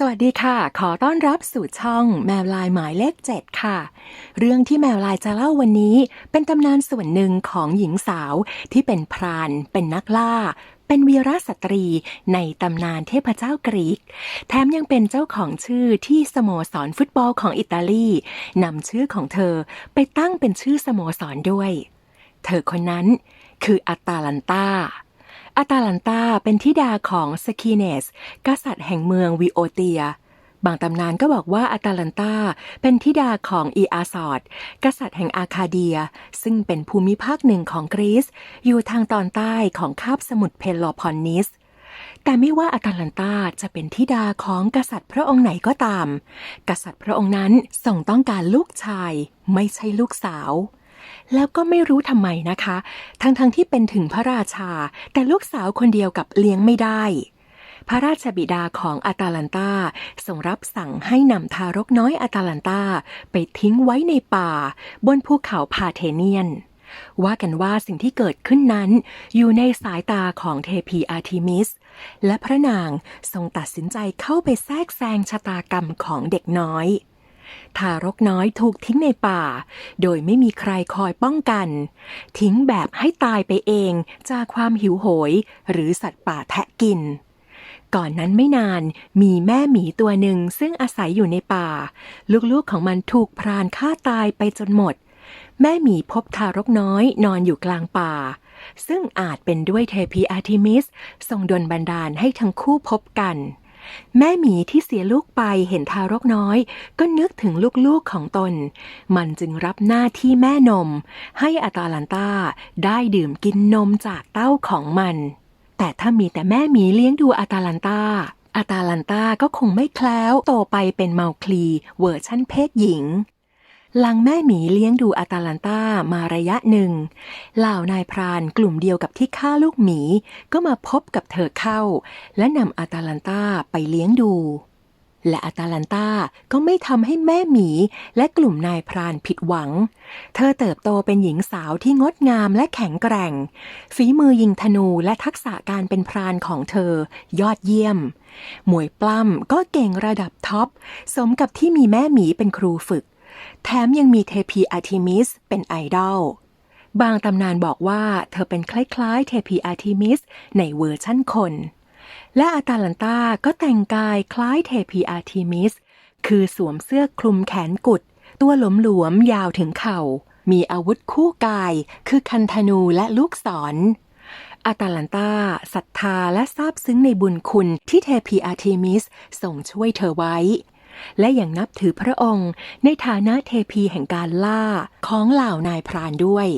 สวัสดีค่ะ ขอต้อนรับสู่ช่องแมวลายหมายเลข7ค่ะ เรื่องที่แมวลายจะเล่าวันนี้ เป็นตำนานส่วนหนึ่งของหญิงสาวที่เป็นพราน เป็นนักล่า เป็นวีรสตรีในตำนานเทพเจ้ากรีก แถมยังเป็นเจ้าของชื่อที่สโมสรฟุตบอลของอิตาลีนำชื่อของเธอไปตั้งเป็นชื่อสโมสรด้วย เธอคนนั้นคืออัตตาลันตา อาตาลันตาเป็นธิดาของสคีเนส กษัตริย์แห่งเมืองวิโอเตีย บางตำนานก็บอกว่าอาตาลันตาเป็นธิดาของอีอาซอดกษัตริย์แห่งอาคาเดีย ซึ่งเป็นภูมิภาคหนึ่งของกรีซ อยู่ทางตอนใต้ของคาบสมุทรเพโลพอนนิสแต่ไม่ว่าอาตาลันตาจะเป็นธิดาของกษัตริย์พระองค์ไหนก็ตาม กษัตริย์พระองค์นั้นทรงต้องการลูกชาย ไม่ใช่ลูกสาว แล้วก็ไม่รู้ทำไมนะคะ ทั้งๆทที่เป็นถึงพระราชา แต่ลูกสาวคนเดียวกับเลี้ยงไม่ได้ พระราชบิดาของอาตาลันตาทรงรับสั่งให้นำทารกน้อยอาตาลันตาไปทิ้งไว้ในป่า บนภูเขาพาเทเนียนว่ากันว่าสิ่งที่เกิดขึ้นนั้นอยู่ในสายตาของเทพีอาร์ทิมิส และพระนางทรงตัดสินใจเข้าไปแทรกแซงชะตากรรมของเด็กน้อย ทารกน้อยถูกทิ้งในป่า โดยไม่มีใครคอยป้องกัน ทิ้งแบบให้ตายไปเองจากความหิวโหย หรือสัตว์ป่าแทะกิน ก่อนนั้นไม่นานมีแม่หมีตัวหนึ่งซึ่งอาศัยอยู่ในป่า ลูกๆของมันถูกพรานฆ่าตายไปจนหมด แม่หมีพบทารกน้อยนอนอยู่กลางป่า ซึ่งอาจเป็นด้วยเทพีอาร์ทิมิสทรงดลบันดาลให้ทั้งคู่พบกัน แม่หมีที่เสียลูกไปเห็นทารกน้อย ก็นึกถึงลูกๆของตน มันจึงรับหน้าที่แม่นม ให้อาตาลันตาได้ดื่มกินนมจากเต้าของมัน แต่ถ้ามีแต่แม่หมีเลี้ยงดูอาตาลันตาอาตาลันตาก็คงไม่แคล้วโตไปเป็นเมาคลีเวอร์ชั่นเพศหญิง หลังแม่หมีเลี้ยงดูอาตาลันตามาระยะหนึ่ง เหล่านายพรานกลุ่มเดียวกับที่ฆ่าลูกหมีก็มาพบกับเธอเข้า และนำอาตาลันตาไปเลี้ยงดู และอาตาลันตาก็ไม่ทำให้แม่หมีและกลุ่มนายพรานผิดหวัง เธอเติบโตเป็นหญิงสาวที่งดงามและแข็งแกร่ง ฝีมือยิงธนูและทักษะการเป็นพรานของเธอยอดเยี่ยม หมวยปล้ำก็เก่งระดับท็อป สมกับที่มีแม่หมีเป็นครูฝึก แถมยังมีเทพีอาร์ทิมิสเป็นไอดอล บางตำนานบอกว่าเธอเป็นคล้ายๆ เทพีอาร์ทิมิสในเวอร์ชั่นคน และอาตาลันตาก็แต่งกายคล้ายเทพีอาร์ทิมิส คือสวมเสื้อคลุมแขนกุด ตัวหลวมๆยาวถึงเข่า มีอาวุธคู่กาย คือคันธนูและลูกศรอาตาลันตาศรัทธาและซาบซึ้งในบุญคุณที่เทพีอาร์เทมิสส่งช่วยเธอไว้ และยังนับถือพระองค์ในฐานะเทพีแห่งการล่าของเหล่านายพรานด้วย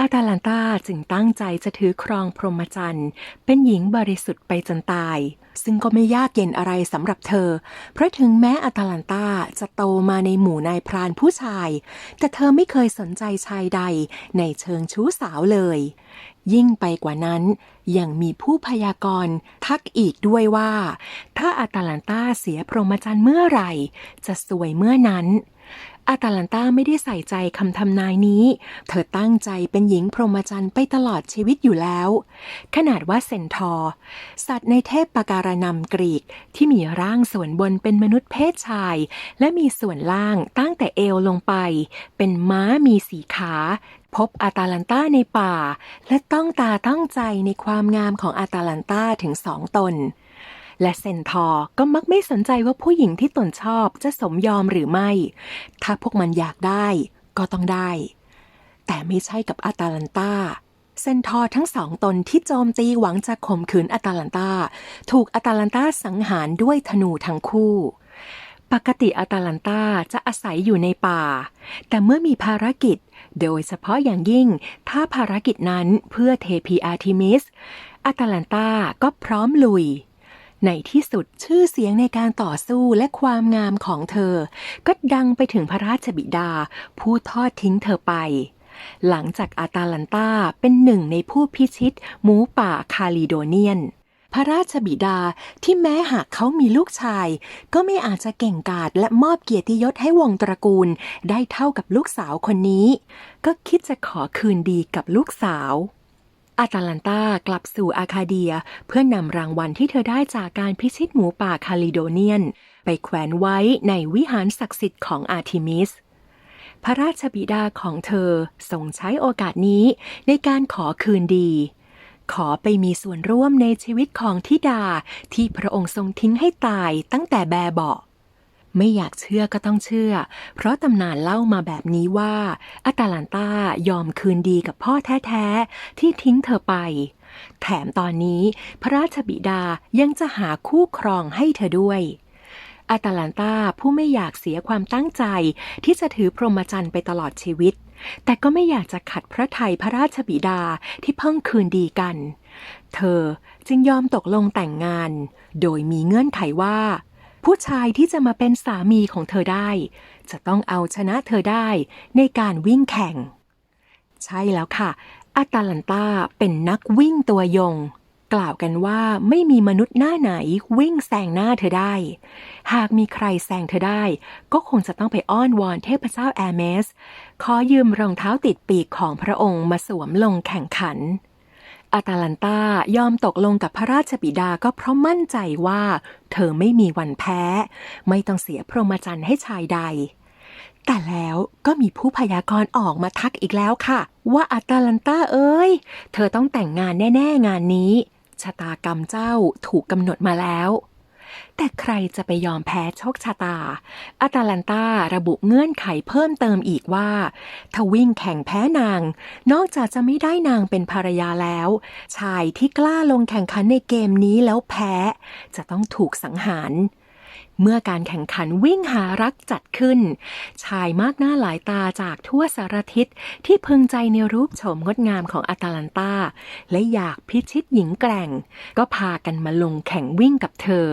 อาตาลันตาจึงตั้งใจจะถือครองพรหมจรรย์ เป็นหญิงบริสุทธิ์ไปจนตาย ซึ่งก็ไม่ยากเย็นอะไรสำหรับเธอ เพราะถึงแม้อาตาลันตาจะโตมาในหมู่นายพรานผู้ชาย แต่เธอไม่เคยสนใจชายใดในเชิงชู้สาวเลย ยิ่งไปกว่านั้น ยังมีผู้พยากรณ์ทักอีกด้วยว่า ถ้าอาตาลันตาเสียพรหมจรรย์เมื่อไหร่ จะสวยเมื่อนั้นอาตาลันตาไม่ได้ใส่ใจคำทำนายนี้ เธอตั้งใจเป็นหญิงพรหมจรรย์ไปตลอดชีวิตอยู่แล้ว ขนาดว่าเซนทอร์สัตว์ในเทพปการนำกรีกที่มีร่างส่วนบนเป็นมนุษย์เพศชาย และมีส่วนล่างตั้งแต่เอวลงไป เป็นม้ามีสีขา พบอาตาลันตาในป่า และต้องตาต้องใจในความงามของอาตาลันตาถึงสองตน และเซนทอร์ก็มักไม่สนใจว่าผู้หญิงที่ตนชอบจะสมยอมหรือไม่ ถ้าพวกมันอยากได้ก็ต้องได้ แต่ไม่ใช่กับอาตาลันตาเซนทอร์ทั้งสองตนที่โจมตีหวังจะข่มขืนอาตาลันตา ถูกอาตาลันตาสังหารด้วยธนูทั้งคู่ ปกติอาตาลันตาจะอาศัยอยู่ในป่า แต่เมื่อมีภารกิจ โดยเฉพาะอย่างยิ่งถ้าภารกิจนั้นเพื่อเทพีอาร์ทิมิสอาตาลันตาก็พร้อมลุย ในที่สุดชื่อเสียงในการต่อสู้และความงามของเธอ ก็ดังไปถึงพระราชบิดา ผู้ทอดทิ้งเธอไป หลังจากอาตาลันตาเป็นหนึ่งในผู้พิชิตหมูป่าคาลิโดเนียน พระราชบิดาที่แม้หากเขามีลูกชาย ก็ไม่อาจจะเก่งกาจและมอบเกียรติยศให้วงตระกูลได้เท่ากับลูกสาวคนนี้ ก็คิดจะขอคืนดีกับลูกสาวอาตาลันตากลับสู่อาคาเดียเพื่อนำรางวัลที่เธอได้จากการพิชิตหมูป่าคาลิโดเนียน ไปแขวนไว้ในวิหารศักดิ์สิทธิ์ของอาร์ทิมิส พระราชบิดาของเธอทรงใช้โอกาสนี้ในการขอคืนดี ขอไปมีส่วนร่วมในชีวิตของทิดาที่พระองค์ทรงทิ้งให้ตายตั้งแต่แบบเบาะไม่อยากเชื่อก็ต้องเชื่อ เพราะตำนานเล่ามาแบบนี้ว่าอาตาลันตายอมคืนดีกับพ่อแท้ๆ ที่ทิ้งเธอไป แถมตอนนี้พระราชบิดายังจะหาคู่ครองให้เธอด้วย อาตาลันตาผู้ไม่อยากเสียความตั้งใจ ที่จะถือพรหมจรรย์ไปตลอดชีวิต แต่ก็ไม่อยากจะขัดพระทัยพระราชบิดาที่เพิ่งคืนดีกัน เธอจึงยอมตกลงแต่งงาน โดยมีเงื่อนไขว่า ผู้ชายที่จะมาเป็นสามีของเธอได้ จะต้องเอาชนะเธอได้ในการวิ่งแข่ง ใช่แล้วค่ะอาตาลันตาเป็นนักวิ่งตัวยง กล่าวกันว่าไม่มีมนุษย์หน้าไหนวิ่งแซงหน้าเธอได้ หากมีใครแซงเธอได้ ก็คงจะต้องไปอ้อนวอนเทพเจ้าแอร์เมส ขอยืมรองเท้าติดปีกของพระองค์มาสวมลงแข่งขันอาตาลันตายอมตกลงกับพระราชบิดาก็เพราะมั่นใจว่า เธอไม่มีวันแพ้ ไม่ต้องเสียพรหมจรรย์ให้ชายใด แต่แล้วก็มีผู้พยากรณ์ออกมาทักอีกแล้วค่ะ ว่าอาตาลันตาเอ้ย เธอต้องแต่งงานแน่ ๆ งานนี้ ชะตากรรมเจ้าถูกกำหนดมาแล้ว แต่ใครจะไปยอมแพ้โชคชะตาอาตาลันตาระบุเงื่อนไขเพิ่มเติมอีกว่า ถ้าวิ่งแข่งแพ้นาง นอกจากจะไม่ได้นางเป็นภรรยาแล้ว ชายที่กล้าลงแข่งขันในเกมนี้แล้วแพ้ จะต้องถูกสังหาร เมื่อการแข่งขันวิ่งหารักจัดขึ้น ชายมากหน้าหลายตาจากทั่วสารทิศที่พึงใจในรูปโฉมงดงามของอาตาลันตาและอยากพิชิตหญิงแกร่ง ก็พากันมาลงแข่งวิ่งกับเธอ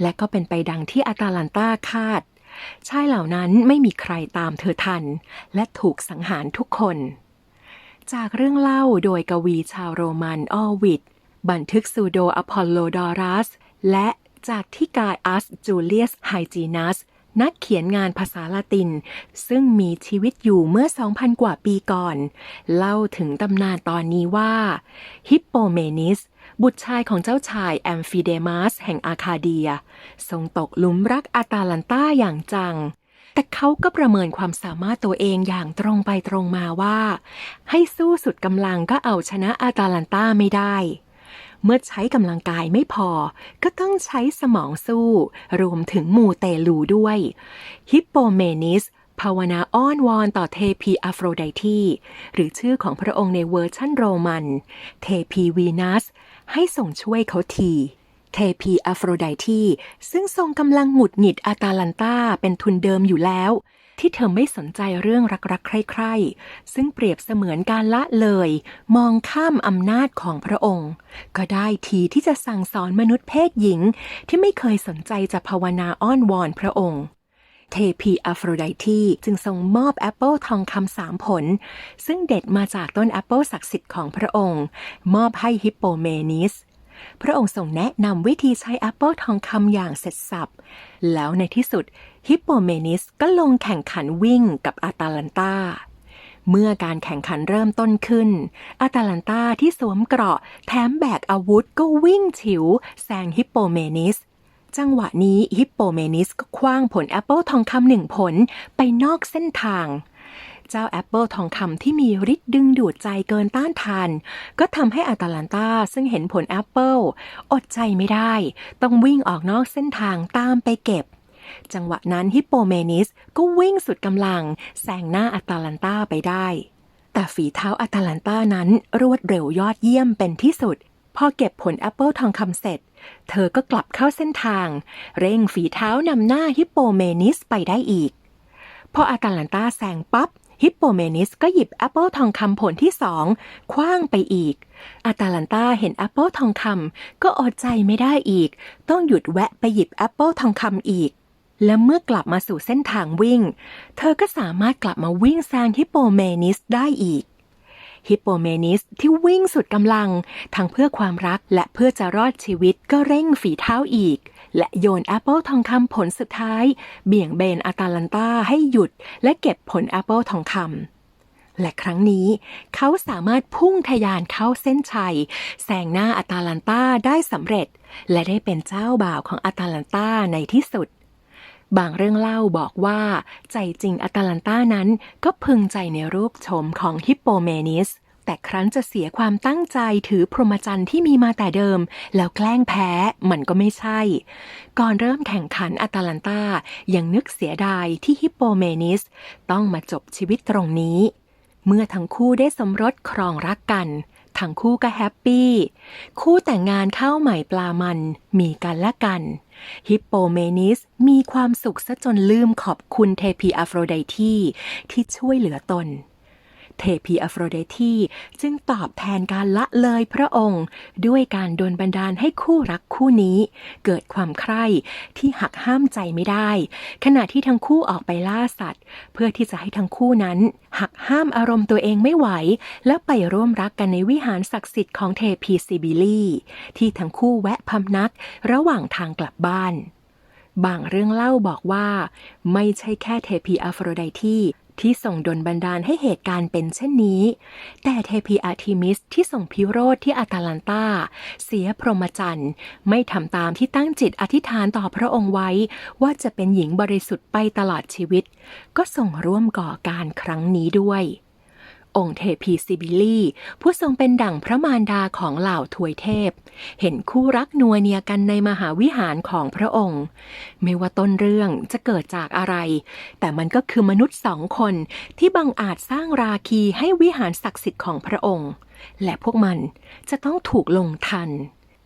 และก็เป็นไปดังที่อาตาลันตาคาด ชายเหล่านั้นไม่มีใครตามเธอทัน และถูกสังหารทุกคน จากเรื่องเล่าโดยกวีชาวโรมันออวิดบันทึกซูโดอพอลโลดอรัส และ จากที่กายอัสจูเลียสไฮจีนัสนักเขียนงานภาษาละติน ซึ่งมีชีวิตอยู่เมื่อ 2,000 กว่าปีก่อน เล่าถึงตำนานตอนนี้ว่า ฮิปโปเมนิส บุตรชายของเจ้าชายแอมฟิเดมัสแห่งอาคาเดีย ทรงตกหลุมรักอาตาลันต้าอย่างจัง แต่เขาก็ประเมินความสามารถตัวเองอย่างตรงไปตรงมาว่า ให้สู้สุดกำลังก็เอาชนะอาตาลันต้าไม่ได้ เมื่อใช้กำลังกายไม่พอ ก็ต้องใช้สมองสู้ รวมถึงมูเตลูด้วย ฮิปโปเมนิสภาวนาอ้อนวอนต่อเทพีอโฟรไดทีหรือชื่อของพระองค์ในเวอร์ชั่นโรมัน เทพีวีนัส ให้ส่งช่วยเขาที เทพีอโฟรไดทีซึ่งทรงกำลังหงุดหงิดอาตาลันตาเป็นทุนเดิมอยู่แล้ว ที่เธอไม่สนใจเรื่องรักๆ ใคร่ๆ ซึ่งเปรียบเสมือนการละเลย มองข้ามอำนาจของพระองค์ ก็ได้ทีที่จะสั่งสอนมนุษย์เพศหญิง ที่ไม่เคยสนใจจะภาวนาอ้อนวอนพระองค์เทพีอโฟรไดทีจึงทรงมอบแอปเปิลทองคำสามผล ซึ่งเด็ดมาจากต้นแอปเปิลศักดิ์สิทธิ์ของพระองค์ มอบให้ฮิปโปเมนิส พระองค์ทรงแนะนำวิธีใช้แอปเปิลทองคำอย่างเสร็จสับ แล้วในที่สุดฮิปโปเมนิสก็ลงแข่งขันวิ่งกับอาตาลันตาเมื่อการแข่งขันเริ่มต้นขึ้น อาตาลันตาที่สวมเกราะแถมแบกอาวุธก็วิ่งฉิวแซงฮิปโปเมนิส จังหวะนี้ฮิปโปเมนิสก็คว้างผลแอปเปิลทองคำหนึ่งผลไปนอกเส้นทาง เจ้าแอปเปิลทองคำที่มีฤทธิ์ดึงดูดใจเกินต้านทาน ก็ทำให้อาตาลันตาซึ่งเห็นผลแอปเปิลอดใจไม่ได้ ต้องวิ่งออกนอกเส้นทางตามไปเก็บจังหวะนั้นฮิปโปเมนิสก็วิ่งสุดกำลังแซงหน้าอาตาลันตาไปได้ แต่ฝีเท้าอาตาลันตานั้นรวดเร็วยอดเยี่ยมเป็นที่สุด พอเก็บผลแอปเปิลทองคำเสร็จ เธอก็กลับเข้าเส้นทาง เร่งฝีเท้านำหน้าฮิปโปเมนิสไปได้อีก พออาตาลันตาแซงปั๊บ ฮิปโปเมนิสก็หยิบแอปเปิลทองคำผลที่สองคว้างไปอีก อาตาลันตาเห็นแอปเปิลทองคำก็อดใจไม่ได้อีก ต้องหยุดแวะไปหยิบแอปเปิลทองคำอีก และเมื่อกลับมาสู่เส้นทางวิ่ง เธอก็สามารถกลับมาวิ่งแซงฮิปโปเมนิสได้อีกฮิปโปเมนิสที่วิ่งสุดกำลัง ทั้งเพื่อความรักและเพื่อจะรอดชีวิตก็เร่งฝีเท้าอีก และโยนแอปเปิลทองคำผลสุดท้าย เบี่ยงเบนอาตาลันตาให้หยุด และเก็บผลแอปเปิลทองคำและครั้งนี้เขาสามารถพุ่งทะยานเข้าเส้นชัยแซงหน้าอาตาลันตาได้สำเร็จ และได้เป็นเจ้าบ่าวของอาตาลันตาในที่สุดบางเรื่องเล่าบอกว่าใจจริงอตาลันตานั้นก็พึงใจในรูปโฉมของฮิปโปเมนิส แต่ครั้นจะเสียความตั้งใจถือพรหมจรรย์ที่มีมาแต่เดิม แล้วแกล้งแพ้มันก็ไม่ใช่ ก่อนเริ่มแข่งขันอตาลันตายังนึกเสียดายที่ฮิปโปเมนิส ต้องมาจบชีวิตตรงนี้ เมื่อทั้งคู่ได้สมรสครองรักกันทั้งคู่ก็แฮปปี้ คู่แต่งงานเข้าใหม่ปลามันมีกันและกัน ฮิปโปเมนิสมีความสุขซะจนลืมขอบคุณเทพีอโฟรไดทีที่ช่วยเหลือตน เทพีอโฟรไดทีจึงตอบแทนการละเลยพระองค์ ด้วยการดลบันดาลให้คู่รักคู่นี้ เกิดความใคร่ที่หักห้ามใจไม่ได้ ขณะที่ทั้งคู่ออกไปล่าสัตว์ เพื่อที่จะให้ทั้งคู่นั้น หักห้ามอารมณ์ตัวเองไม่ไหว และไปร่วมรักกันในวิหารศักดิ์สิทธิ์ของเทพีซิบิลีที่ทั้งคู่แวะพำนักระหว่างทางกลับบ้านบางเรื่องเล่าบอกว่า ไม่ใช่แค่เทพีอโฟรไดที ที่ส่งดลบันดาลให้เหตุการณ์เป็นเช่นนี้ แต่เทพีอาร์ทิมิสที่ส่งพิโรธที่อาตาลันตาเสียพรหมจรรย์ไม่ทำตามที่ตั้งจิตอธิษฐานต่อพระองค์ไว้ ว่าจะเป็นหญิงบริสุทธิ์ไปตลอดชีวิต ก็ส่งร่วมก่อการครั้งนี้ด้วย องค์เทพีซิบิลีผู้ทรงเป็นดั่งพระมารดาของเหล่าทวยเทพ เห็นคู่รักนัวเนียกันในมหาวิหารของพระองค์ ไม่ว่าต้นเรื่องจะเกิดจากอะไร แต่มันก็คือมนุษย์สองคนที่บังอาจสร้างราคีให้วิหารศักดิ์สิทธิ์ของพระองค์ และพวกมันจะต้องถูกลงทัน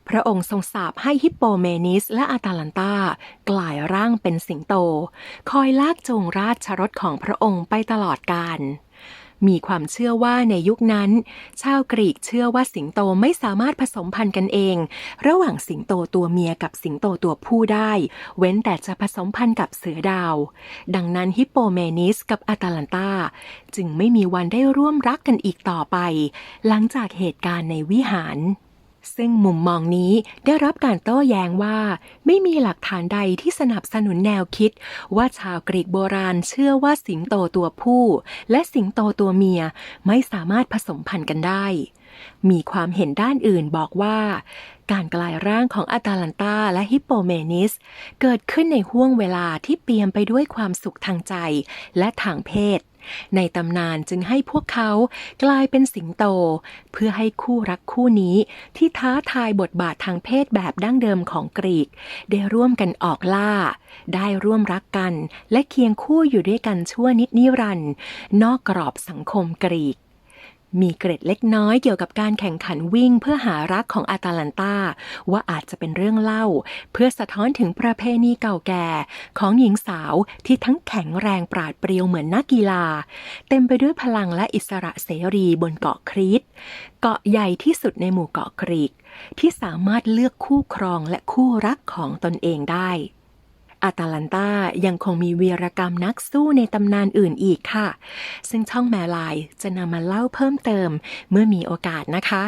พระองค์ทรงสาปให้ฮิปโปเมนิสและอาตาลันตากลายร่างเป็นสิงโต คอยลากจูงราชรถของพระองค์ไปตลอดกาล มีความเชื่อว่าในยุคนั้น ชาวกรีกเชื่อว่าสิงโตไม่สามารถผสมพันธุ์กันเอง ระหว่างสิงโตตัวเมียกับสิงโตตัวผู้ได้ เว้นแต่จะผสมพันธุ์กับเสือดาว ดังนั้นฮิปโปเมนิสกับอาตาลันตาจึงไม่มีวันได้ร่วมรักกันอีกต่อไป หลังจากเหตุการณ์ในวิหาร ซึ่งมุมมองนี้ได้รับการโต้แย้งว่า ไม่มีหลักฐานใดที่สนับสนุนแนวคิด ว่าชาวกรีกโบราณเชื่อว่าสิงโตตัวผู้ และสิงโตตัวเมียไม่สามารถผสมพันธุ์กันได้ มีความเห็นด้านอื่นบอกว่า การกลายร่างของอาตาลันตาและฮิปโปเมนิส เกิดขึ้นในห้วงเวลาที่เปี่ยมไปด้วยความสุขทางใจและทางเพศ ในตำนานจึงให้พวกเขากลายเป็นสิงโต เพื่อให้คู่รักคู่นี้ที่ท้าทายบทบาททางเพศแบบดั้งเดิมของกรีก ได้ร่วมกันออกล่า ได้ร่วมรักกัน และเคียงคู่อยู่ด้วยกันชั่วนิดนิรันดร์นอกกรอบสังคมกรีก มีเกร็ดเล็กน้อยเกี่ยวกับการแข่งขันวิ่งเพื่อหารักของอาตาลันตาว่าอาจจะเป็นเรื่องเล่า เพื่อสะท้อนถึงประเพณีเก่าแก่ ของหญิงสาวที่ทั้งแข็งแรงปราดเปรียวเหมือนนักกีฬา เต็มไปด้วยพลังและอิสระเสรีบนเกาะครีตเกาะใหญ่ที่สุดในหมู่เกาะกรีก ที่สามารถเลือกคู่ครองและคู่รักของตนเองได้ อาตาลันตายังคงมีวีรกรรมนักสู้ในตำนานอื่นอีกค่ะ ซึ่งช่องแมลายจะนำมาเล่าเพิ่มเติมเมื่อมีโอกาสนะคะ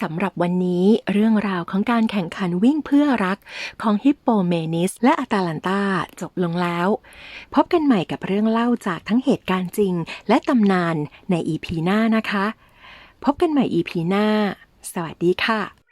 สำหรับวันนี้เรื่องราวของการแข่งขันวิ่งเพื่อรักของฮิปโปเมนิสและอาตาลันตาจบลงแล้ว พบกันใหม่กับเรื่องเล่าจากทั้งเหตุการณ์จริง และตำนานในอีพีหน้านะคะ พบกันใหม่อีพีหน้า สวัสดีค่ะ